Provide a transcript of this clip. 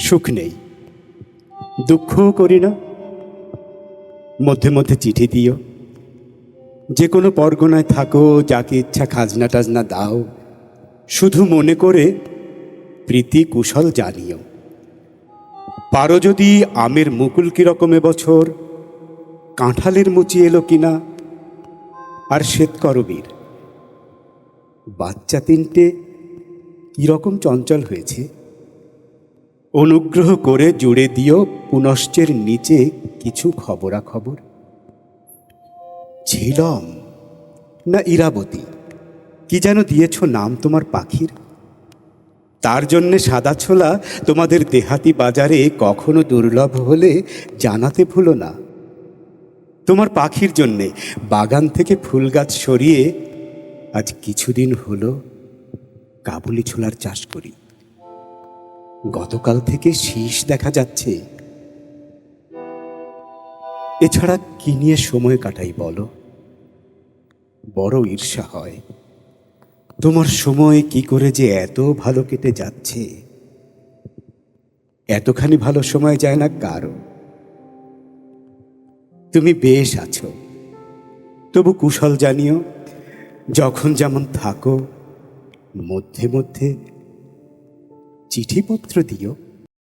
সুখ নেই। দুঃখও করি না। মধ্যে মধ্যে চিঠি দিও। যে কোনো পরগনায় থাকো, যাকে ইচ্ছা খাজনা টাজনা দাও। শুধু মনে করে প্রীতি কুশল জানিও। পারো যদি আমের মুকুল কীরকম বছর কাঁঠালের মুচি এলো কিনা, আর শ্বেত করবীর। বাচ্চা তিনটে কীরকম চঞ্চল হয়েছে। অনুগ্রহ করে জুড়ে দিও পুনশ্চের নিচে কিছু খবরাখবর। ঝিলম, না ইরাবতী, কি যেন দিয়েছ নাম তোমার পাখির? তার জন্যে সাদা ছোলা তোমাদের দেহাতি বাজারে কখনো দুর্লভ হলে জানাতে ভুলো না। তোমার পাখির জন্যে বাগান থেকে ফুল গাছ সরিয়ে আজ কিছুদিন হলো কাবুলি ছোলার চাষ করি। গতকাল থেকে শীষ দেখা যাচ্ছে। এছাড়া কি নিয়ে সময় কাটাই বলো? বড় ঈর্ষা হয়। তোমার সময় কি করে যে এত ভালো কেটে যাচ্ছে? এতখানি ভালো সময় যায় না কারও। তুমি বেশ আছো। তবু কুশল জানিও, যখন যেমন থাকো, মধ্যে মধ্যে চিঠিপত্র দিও।